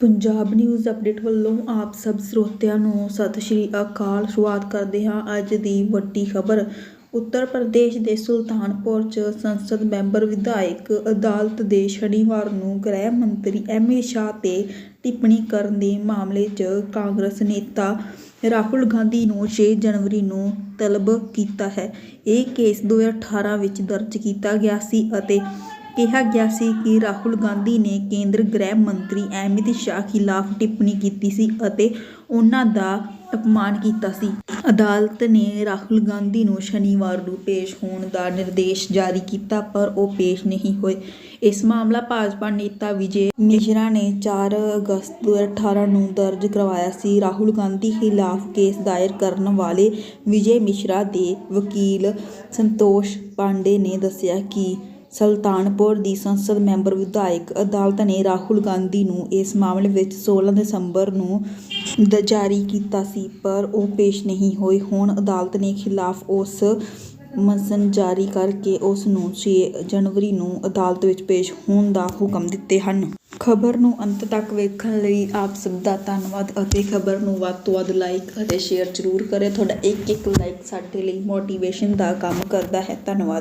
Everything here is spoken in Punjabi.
ਪੰਜਾਬ ਨਿਊਜ਼ ਅਪਡੇਟ ਵੱਲੋਂ ਆਪ ਸਭ ਸਰੋਤਿਆਂ ਨੂੰ ਸਤਿ ਸ਼੍ਰੀ ਅਕਾਲ। ਸ਼ੁਰੂਆਤ ਕਰਦੇ ਹਾਂ ਅੱਜ ਦੀ ਵੱਡੀ ਖਬਰ। ਉੱਤਰ ਪ੍ਰਦੇਸ਼ ਦੇ ਸੁਲਤਾਨਪੁਰ 'ਚ ਸੰਸਦ ਮੈਂਬਰ ਵਿਧਾਇਕ ਅਦਾਲਤ ਦੇ ਸ਼ਨੀਵਾਰ ਨੂੰ ਗ੍ਰਹਿ ਮੰਤਰੀ ਅਮਿਤ ਸ਼ਾਹ 'ਤੇ ਟਿੱਪਣੀ ਕਰਨ ਦੇ ਮਾਮਲੇ 'ਚ ਕਾਂਗਰਸ ਨੇਤਾ ਰਾਹੁਲ ਗਾਂਧੀ ਨੂੰ 6 ਜਨਵਰੀ ਨੂੰ ਤਲਬ ਕੀਤਾ ਹੈ। ਇਹ ਕੇਸ 2018 ਵਿੱਚ ਦਰਜ ਕੀਤਾ ਗਿਆ ਸੀ ਅਤੇ ਕਿਹਾ ਗਿਆ ਸੀ ਕਿ ਰਾਹੁਲ ਗਾਂਧੀ ਨੇ ਕੇਂਦਰ ਗ੍ਰਹਿ ਮੰਤਰੀ ਅਮਿਤ ਸ਼ਾਹ ਖਿਲਾਫ ਟਿੱਪਣੀ ਕੀਤੀ ਸੀ ਅਤੇ ਉਹਨਾਂ ਦਾ ਅਪਮਾਨ ਕੀਤਾ ਸੀ। ਅਦਾਲਤ ਨੇ ਰਾਹੁਲ ਗਾਂਧੀ ਨੂੰ ਸ਼ਨੀਵਾਰ ਨੂੰ ਪੇਸ਼ ਹੋਣ ਦਾ ਨਿਰਦੇਸ਼ ਜਾਰੀ ਕੀਤਾ, ਪਰ ਉਹ ਪੇਸ਼ ਨਹੀਂ ਹੋਏ। ਇਸ ਮਾਮਲਾ ਭਾਜਪਾ ਨੇਤਾ ਵਿਜੇ ਮਿਸ਼ਰਾ ਨੇ 4 ਅਗਸਤ 2018 ਨੂੰ ਦਰਜ ਕਰਵਾਇਆ ਸੀ। ਰਾਹੁਲ ਗਾਂਧੀ ਖਿਲਾਫ ਕੇਸ ਦਾਇਰ ਕਰਨ ਵਾਲੇ ਵਿਜੇ ਮਿਸ਼ਰਾ ਦੇ ਵਕੀਲ ਸੰਤੋਸ਼ ਪਾਂਡੇ ਨੇ ਦੱਸਿਆ ਕਿ ਸੁਲਤਾਨਪੁਰ ਦੀ ਸੰਸਦ ਮੈਂਬਰ ਵਿਧਾਇਕ ਅਦਾਲਤ ਨੇ ਰਾਹੁਲ ਗਾਂਧੀ ਨੂੰ ਇਸ ਮਾਮਲੇ ਵਿੱਚ 16 ਦਸੰਬਰ ਨੂੰ ਜਾਰੀ ਕੀਤਾ ਸੀ, ਪਰ ਉਹ ਪੇਸ਼ ਨਹੀਂ ਹੋਏ। ਹੁਣ ਅਦਾਲਤ ਨੇ ਖਿਲਾਫ ਉਸ ਮਸਨ ਜਾਰੀ ਕਰਕੇ ਉਸ ਨੂੰ 6 ਜਨਵਰੀ ਨੂੰ ਅਦਾਲਤ ਵਿੱਚ ਪੇਸ਼ ਹੋਣ ਦਾ ਹੁਕਮ ਦਿੱਤੇ ਹਨ। ਖਬਰ ਨੂੰ ਅੰਤ ਤੱਕ ਵੇਖਣ ਲਈ ਆਪ ਸਭ ਦਾ ਧੰਨਵਾਦ ਅਤੇ ਖਬਰ ਨੂੰ ਵੱਧ ਤੋਂ ਵੱਧ ਲਾਈਕ ਅਤੇ ਸ਼ੇਅਰ ਜ਼ਰੂਰ ਕਰੇ। ਤੁਹਾਡਾ ਇੱਕ ਇੱਕ ਲਾਈਕ ਸਾਡੇ ਲਈ ਮੋਟੀਵੇਸ਼ਨ ਦਾ ਕੰਮ ਕਰਦਾ ਹੈ। ਧੰਨਵਾਦ।